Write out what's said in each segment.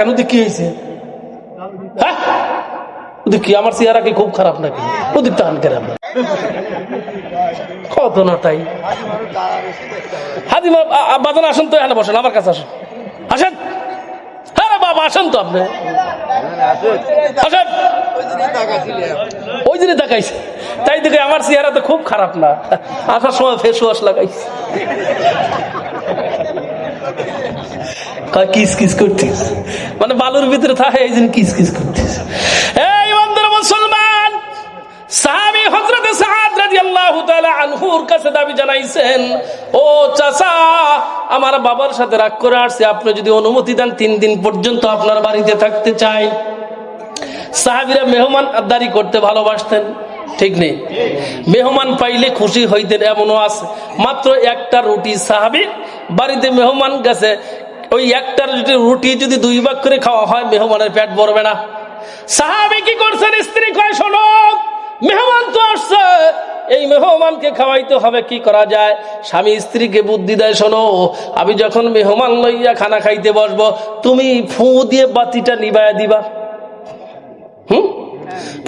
কেন ওদিক কি হয়েছে? হ্যাঁ? ওদিক কি, আমার চেহারা কি খুব খারাপ নাকি? ওদিক টান করে আমরা কত না তাই? হাজিমা বাজান, আসেন তো, এখানে বসেন, আমার কাছে আসেন। আসেন। হ্যাঁ বাবা, আসেন তো আপনি। আসেন। ওই দিনে দেখাইছে। তাই দেখে আমার চেহারা তো খুব খারাপ না। আসার সময় ফেস ওয়াশ লাগাইছে। কিস কিস করতিস? মানে বালুর ভিতরে থাকে, এই জন্য কিস কিস করতিস। মুসলমান, সাহাবী হযরত সাদ রাদিয়াল্লাহু তাআলা আনহুর কাছে দাবি জানাইছেন, ও চাচা, আমার বাবার সাথে রাগ করে আসছে, আপনি যদি অনুমতি দেন, তিন দিন পর্যন্ত আপনার বাড়িতে থাকতে চাই। সাহাবিরা মেহমান আদারি করতে ভালোবাসতেন, ঠিক নেই? মেহমান পাইলে খুশি হইতেন, এমনও আছে। মাত্র একটা রুটি সাহাবি বাড়িতে মেহমান গেছে ওই একটা রুটি যদি দুই ভাগ করে খাওয়া হয়, মেহমানের পেট ভরবে না। সাহাবি কি করছেন? স্ত্রী কয়, শোনো, মেহমান তো আসছে। এই মেহমানকে খাওয়াইতে হবে, কি করা যায়? স্বামী স্ত্রীকে বুদ্ধি দেয়, শোনো, আমি যখন মেহমান লইয়া খানা খাইতে বসবো, তুমি ফু দিয়ে বাতিটা নিবায়া দিবা। হুম?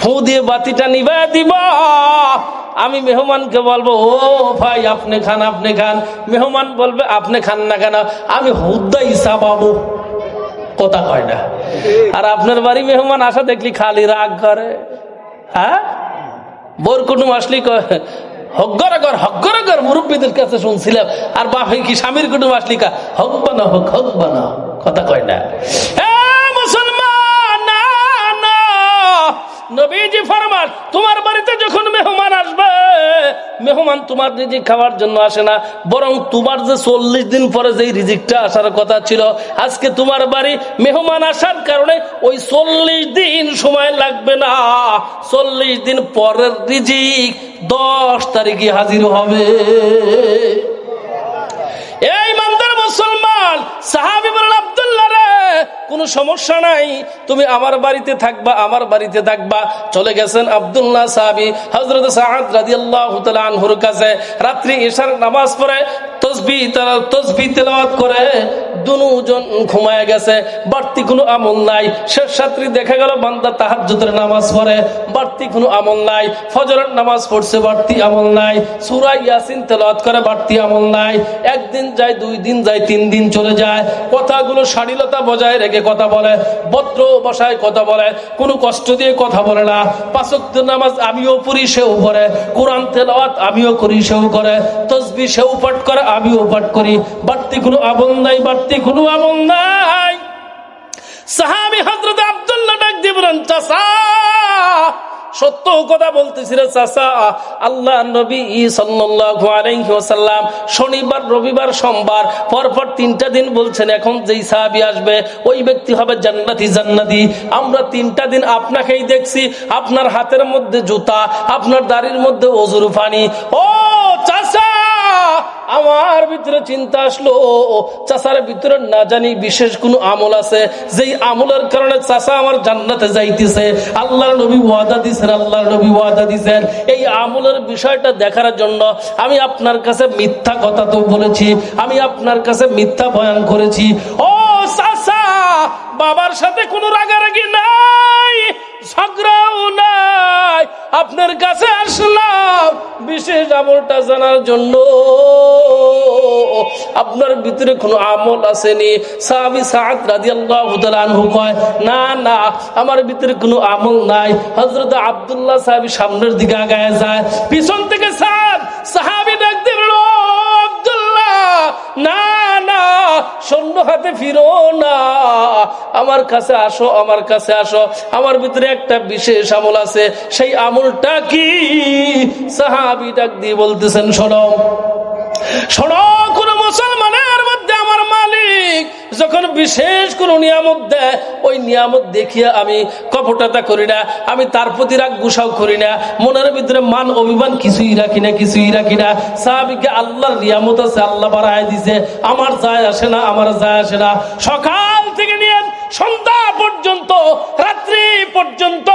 ফু দিয়ে বাতিটা নিবা দিব। আমি মেহমানকে বলব, ও ভাই, আপনি খান আপনি খান। মেহমান বলবে, আপনি খান না কেন? আমি হুদ্দাই চাপাবো কথা কয় না। আর আপনার বাড়ি মেহমান আসা দেখলি খালি রাগ করে। হ্যাঁ? বোর কুটুম আসলি হগ্গরাগর হগ্গরাগর মুরব্বীদের কাছে শুনছিলাম। আর বাপে কি স্বামীর কুটুম আসলি কা হক বানা, হোক, হক বানা। কথা কয় না। নবীজি ফরমান, তোমার বাড়িতে যখন মেহমান আসবে, মেহমান তোমার রিজিক খাওয়ার জন্য আসে না, বরং তোমার যে চল্লিশ দিন পরে যে রিজিকটা আসার কথা ছিল, আজকে তোমার বাড়ি মেহমান আসার কারণে ওই চল্লিশ দিন সময় লাগবে না। চল্লিশ দিন পরের রিজিক দশ তারিখে হাজির হবে। মুসলমান সাহাবি বলেন, আব্দুল্লাহ রে, কোনো সমস্যা নাই, তুমি আমার বাড়িতে থাকবা, আমার বাড়িতে থাকবা। চলে গেছেন আব্দুল্লাহ সাহাবি হজরত সাহাদ রাদিয়াল্লাহু তাআলা আনহুর কাছে। রাত্রি ইশার নামাজ পড়ে, তসবি তারা তেলাওয়াত করে দুজন ঘুমায় গেছে, বাড়তি কোনো আমল নাই। শেষ রাত্রি দেখা গেল, বান্দা তাহাজ্জুদের নামাজ পড়ে, বাড়তি কোনো আমল নাই। ফজরের নামাজ পড়ছে, বাড়তি আমল নাই। সূরা ইয়াসিন তেলাওয়াত করে, বাড়তি আমল নাই। একদিন যায়, দুই দিন যায়, তিন দিন চলে যায়। কথাগুলো শালীলতা বজায় রেখে কথা বলে, ভদ্র বসায় কথা বলে, কোনো কষ্ট দিয়ে কথা বলে না। পাঁচক্ত নামাজ আমিও পড়ি, সেও পড়ে। কোরআন তেলাওয়াত আমিও করি, সেও করে। তসবি সেও পাঠ করে, আমিও পাঠ করি। বাড়তি কোনো আমল নাই, বাড়তি কোনো আমল নাই। সাহাবি হজরত আব্দুল্লাহ ডাক দিয়ে বলেন সত্য কথা বলতেছি রে চাষা আল্লাহ নবী ওয়াসাল্লাম শনিবার, রবিবার, সোমবার পরপর তিনটা দিন বলছেন, এখন যেই সাহাবি আসবে, ওই ব্যক্তি হবে জান্নাতি জান্নাতি। আমরা তিনটা দিন আপনাকেই দেখছি, আপনার হাতের মধ্যে জুতা, আপনার দাড়ির মধ্যে অজুর পানি। ও চাষা আমার ভিতরে চিন্তা আসলো চাষার ভিতরে না জানি বিশেষ কোন আমল আছে। যেই আমলের কারণে চাষা আমার জান্নাতে যাইতেছে। আল্লাহর নবী ওয়াদা দিছেন আল্লাহর নবী ওয়াদা দিছেন এই আমলের বিষয়টা দেখার জন্য আমি আপনার কাছে মিথ্যা কথা তো বলেছি, আমি আপনার কাছে মিথ্যা বয়ান করেছি। ও চাষা বাবার সাথে কোনো রাগারাগি নাই। ঝগড়াও নাই। আপনার কাছে আসলাম, বিশেষ আমলটা জানার জন্য। আপনার ভিতরে কোনো আমল আসেনি। সাহাবি সাদ রাদিয়াল্লাহু তাআলা আনহু কয়, না না, আমার ভিতরে কোনো আমল নাই। হযরত আব্দুল্লাহ সাহাবী সামনের দিকে আগায় যায়। পিছন থেকে সাহাবী ডাক দিল আব্দুল্লাহ, না না শূন্য হাতে ফিরো না। আমার কাছে আসো, আমার কাছে আসো। আমার ভিতরে একটা বিশেষ আমল আছে। সেই আমলটা কি? সাহাবি ডাক দিয়ে বলতেছেন, শোনো। শোনো, কোন মুসলমানের মধ্যে আমার মালিক যখন বিশেষ কোন নিয়ামত দেয়, ওই নিয়ামত দেখিয়ে আমি কপটতা করি না, আমি তার প্রতি রাগ গুসাও করি না, মনের ভিতরে মান অভিমান কিছুই রাখি না, কিছুই রাখি না। সাহাবিকে আল্লাহর নিয়ামত আছে, আল্লাহ বাড়ায় দিছে। আমার যায় আসে না, আমার যায় আসে না। সকাল পর্যন্ত, রাত্রি পর্যন্ত,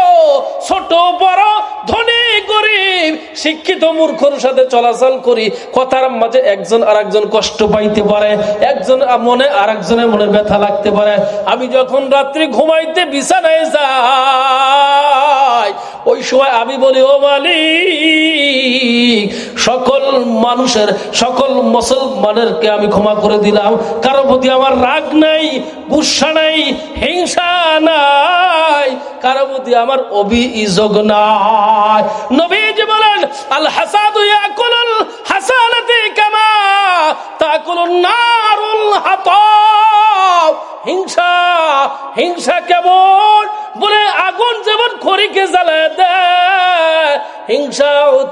ছোট, বড়, ধনী, গরিব, শিক্ষিত, মূর্খর সাথে চলাচল করি। কথার মাঝে একজন আর একজন কষ্ট পাইতে পারে, একজন মনে আর একজনের মনে ব্যথা লাগতে পারে। আমি যখন রাত্রি ঘুমাইতে বিছানায় যাই, ওই সময় আমি বলি, ও মালিক সকল মানুষের, সকল মুসলমানেরকে আমি ক্ষমা করে দিলাম। কারও প্রতি আমার রাগ নাই, গুসা নাই, হিংসা নাই, কারও প্রতি আমার অভিযোগ নাই। নবীজি বলেন, আল হাসাদু ইয়াকুলুল হাসানাতি কামা তাকুলুন নারুল হাতাব। হিংসা হিংসা কেমন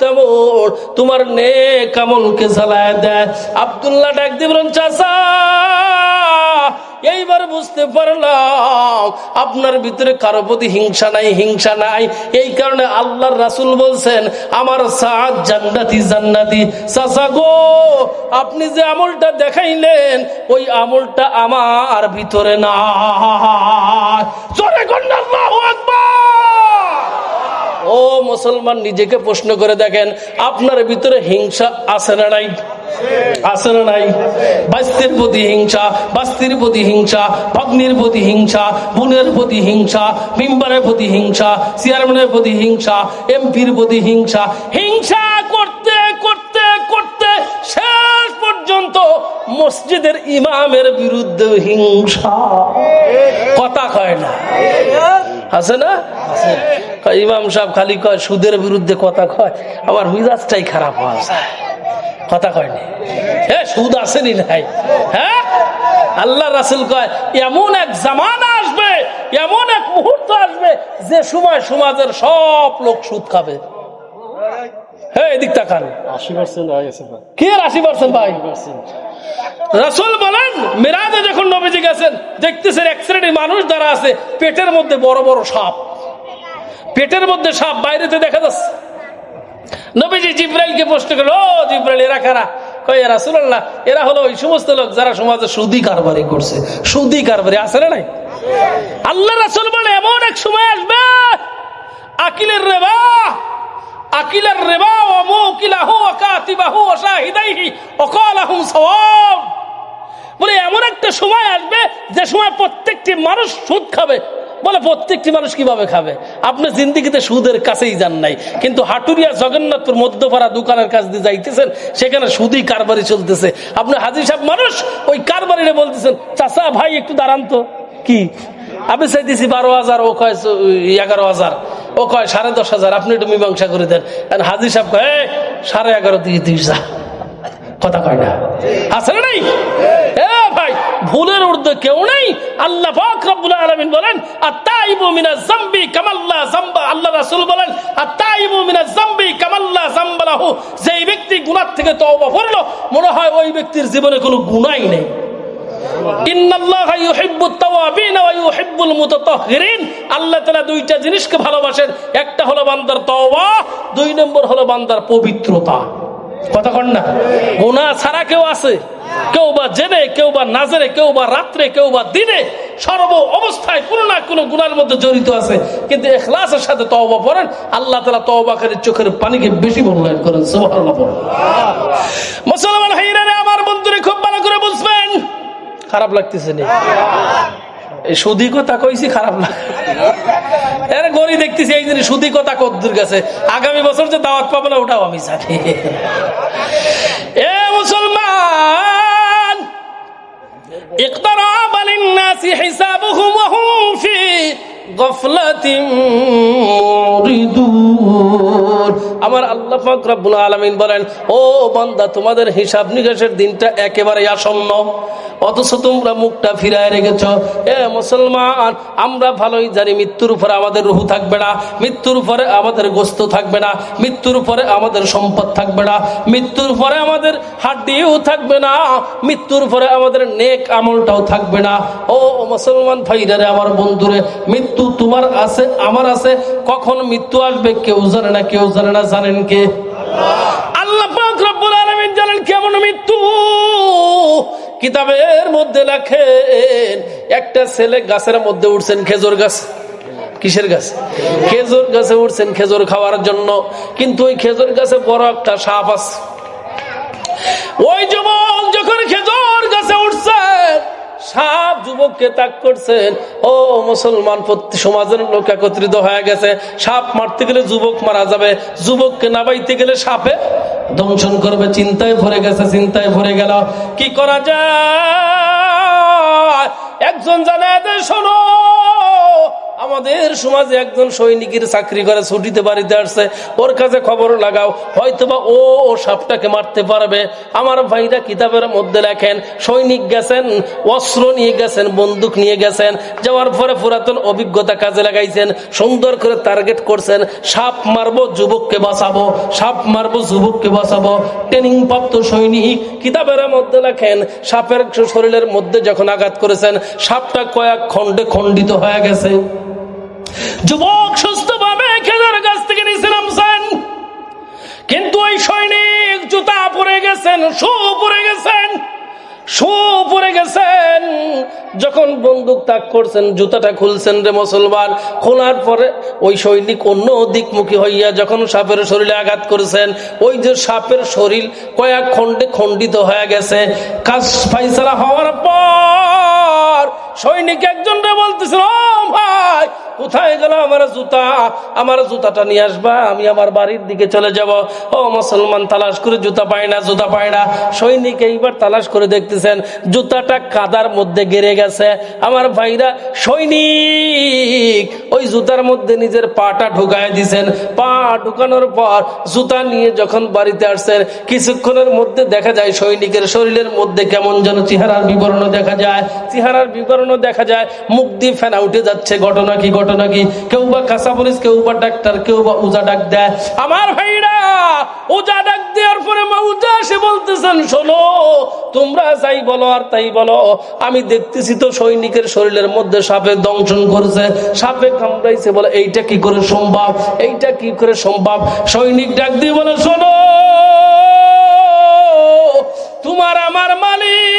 তেমন তোমার নে কামলকে জ্বালায় দেয়। আবদুল্লাহ ডাক দিয়ে বলেন চাষা এইবার বুঝতে পারলাম, আপনার ভিতরে কারও প্রতি হিংসা নাই হিংসা নাই। এই কারণে আল্লাহর রাসুল বলছেন, আমার সাদ জান্নাতি জান্নাতি। চাষা গো, আপনি যে আমলটা দেখাইলেন, ওই আমলটা আমার ভিতরে না জোরে কন্যা ও মুসলমান, নিজেকে প্রশ্ন করে দেখেন, আপনার ভিতরে হিংসা আছে না নাই? আছে না নাই? বাস্তির প্রতি হিংসা, বাস্তির প্রতি হিংসা, ভগ্নির প্রতি হিংসা, বোনের প্রতি হিংসা, মেম্বারের প্রতি হিংসা, চেয়ারম্যানের প্রতি হিংসা, এমপির প্রতি হিংসা। হিংসা করতে করতে করতে শেষ পর্যন্ত মসজিদের ইমামের বিরুদ্ধে হিংসা। কথা কয় না। আছে না? ইমাম সাহেব খালি কয় সুদের বিরুদ্ধে কথা কয় আমার মিজাজটাই খারাপ হওয়া যায় কথা কয়নি? হ্যাঁ সুদ আসেনি নাই। হ্যাঁ? আল্লাহ রাসুল কয় এমন এক জামানা আসবে এমন এক মুহূর্ত আসবে যে সময় সমাজের সব লোক সুদ খাবে। হ্যাঁ এদিক তাকান। আশি পার্সেন্ট গেছে ভাই। কি আর আশি পার্সেন্ট ভাই? রাসুল বলেন মেরাজে যখন নবীজি গেছেন দেখতেছেন এক শ্রেণির মানুষ যারা আছে পেটের মধ্যে বড় বড় সাপ। পেটের মধ্যে সাপ বাইরেতে দেখা যাচ্ছে। নবীজি জিব্রাইলকে প্রশ্ন করল ও জিব্রাইল এরা কারা? কই এরা সুল্লাহ এরা হলো ওই সমস্ত লোক যারা সমাজে সুদি কারবারি করছে। সুদি কারবারি আছে না নাই? আল্লাহ রাসুল বলে এমন এক সময় আসবে আকিলের রেবা আকিলের রেবা ও মুকিলাহু ও কাতিবাহু ও শাহিদাইহি ও কালাহুম সওয়াব বলে, এমন একটা সময় আসবে যে সময় প্রত্যেকটি মানুষ সুদ খাবে। বলে, প্রত্যেকটি মানুষ কীভাবে খাবে? আপনি জিন্দিগিতে সুদের কাছেই যান নাই। কিন্তু হাটুরিয়া জগন্নাথপুর মধ্যপাড়া দোকানের কাছ দিয়ে যাইতেছেন, সেখানে সুদই কারবারি চলতেছে। আপনি হাজি সাহেব মানুষ, ওই কারবারিরে বলতেছেন, চাচা, ভাই, একটু দাঁড়ান তো। কি? আমি চাইতেছি বারো হাজার, ও কয়, এগারো হাজার। ও কয়, সাড়ে দশ হাজার, আপনি একটু মীমাংসা করে দেন। হাজির হাজি সাহেব কয় সাড়ে এগারো দিয়ে দিস যা কথা কয় না। না নাই? ভাই, ভুলের ঊর্ধ্বে কেউ নেই। আল্লাহ আলামিন বলেন কামাল্লা আল্লাহ বলেন থেকে তওবা মনে হয় ওই ব্যক্তির জীবনে কোনো গুনাহই নেই। রাত্রে কেউ বা দিনে সর্ব অবস্থায় কোনো না কোনো গুণার মধ্যে জড়িত আছে। কিন্তু এখলাসের সাথে তওবা পড়েন আল্লাহ তালা তওবাকারীর চোখের পানিকে বেশি মূল্যায়ন করেন। মুসলমান ভাইরা রে, আমার বন্ধুরে খুব ভালো করে বুঝবেন খারাপ লাগতেছে নি এই সুদি কথা কইছি খারাপ লাগে এর গড়ি দেখতেছি এই দিন সুদি কথা কদ্দুর গেছে আগামী বছর যে দাওয়াত পাবো না ওটাও আমি জানি এ মুসলমান اقترب للناس حسابهم وهم في غفلة معرضون আমার আল্লাহ পাক রব্বুল আলামিন বলেন, ও বান্দা, তোমাদের হিসাব নিকাশের দিনটা একেবারে আসন্ন। অথচ তোমরা মুখটা ফিরায় রেখেছ। এ মুসলমান, আমরা ভালোই জানি মৃত্যুর উপরে আমাদের রুহু থাকবে না, মৃত্যুর পরে আমাদের গোস্ত থাকবে না, মৃত্যুর পরে আমাদের সম্পদ থাকবে না, মৃত্যুর পরে আমাদের হাড্ডিও থাকবে না, মৃত্যুর পরে আমাদের নেক আমলটাও থাকবে না। ও মুসলমান ভাইরারে আমার বন্ধুরে, মৃত্যু তোমার আছে, আমার আছে। কখন মৃত্যু আসবে কেউ জানে না, কেউ জানে না জানেন কে? আল্লাহ পাক আলামিন জানেন কেমন মৃত্যু? কিতাবের মধ্যে লেখেন, একটা ছেলে গাছের মধ্যে উঠছেন খেজুর গাছ। কিসের গাছ? খেজুর গাছে উঠছেন খেজুর খাওয়ার জন্য। কিন্তু ওই খেজুর গাছে বড় একটা সাপ আছে। ওই যুবক যখন খেজুর গাছে উঠছে সাপ যুবককে ত্যাগ করছেন। ও মুসলমান সমাজের লোক একত্রিত হয়ে গেছে। সাপ মারতে গেলে যুবক মারা যাবে। যুবককে নাবাইতে গেলে সাপে দংশন করবে। চিন্তায় ভরে গেছে, চিন্তায় ভরে গেল। কি করা যায়? একজন জানে শোনো আমাদের সমাজে একজন সৈনিকের চাকরি করে, ছুটিতে বাড়িতে আসছে, ওর কাছে খবর লাগাও, হয়তোবা ও ও সাপটাকে মারতে পারবে। আমার ভাইরা কিতাবের মধ্যে লেখেন, সৈনিক গেছেন, অস্ত্র নিয়ে গেছেন, বন্দুক নিয়ে গেছেন, যাওয়ার পরে পুরাতন অভিজ্ঞতা কাজে লাগাইছেন, সুন্দর করে টার্গেট করছেন, সাপ মারবো, যুবককে বাঁচাবো, সাপ মারবো, যুবককে বাঁচাবো। ট্রেনিং প্রাপ্ত সৈনিক কিতাবের মধ্যে লেখেন, সাপের শরীরের মধ্যে যখন আঘাত করেছেন, সাপটা কয়েক খণ্ডে খণ্ডিত হয়ে গেছে। যুবক সুস্থভাবে খেলার গাছ থেকে নিচে নামছেন কিন্তু ওই সৈনিক জুতা পরে গেছেন, শু পরে গেছেন পরে গেছেন। যখন বন্দুক তাক করছেন, জুতাটা খুলছেন রে মুসলমান, খোলার পরে ওই সৈনিক অন্য দিকমুখী হইয়া যখন সাপের শরীরে আঘাত করেছেন, ওই যে সাপের শরীর কয়েক খণ্ডে খণ্ডিত হয়ে গেছে। কাজ ফাইসালা হওয়ার পর সৈনিক একজন বলতেছিল ভাই, কোথায় গেল আমার জুতা? আমার জুতাটা নিয়ে আসবা, আমি আমার বাড়ির দিকে চলে যাব। ও মুসলমান, তালাশ করে জুতা পায় না, জুতা পায় না। সৈনিক এইবার তালাশ করে দেখতেছেন, জুতাটা কাদার মধ্যে গেড়ে গেছে। আমার ভাইরা সৈনিক, ওই জুতার মধ্যে নিজের পাটা ঢুকায় দিছেন। পা ঢুকানোর পর জুতা নিয়ে যখন বাড়িতে আসছেন, কিছুক্ষণের মধ্যে দেখা যায় সৈনিকের শরীরের মধ্যে কেমন যেন চেহারার বিবরণ দেখা যায়। চেহারার বিবরণ দেখা যায় মুখ দিয়ে ফেনা উঠে যাচ্ছে। ঘটনা কি ঘটনা কি? কেউ বা কাঁচা পুলিশ কেউ বা ডাক্তার, কেউ বা উজা ডাক দেয়। আমার ভাইরা, উজা ডাক দেওয়ার পরে মা উজা এসে বলতেছেন, শোনো, তোমরা যাই বলো আর তাই বলো। আমি দেখতেছি তো সৈনিকের শরীরের মধ্যে সাপে দংশন করেছে। সাপে কামড়াইছে বলে, এইটা কি করে সম্ভব? এইটা কি করে সম্ভব? সৈনিক ডাক দিয়ে বলে, শোনো, তোমার আমার মালিক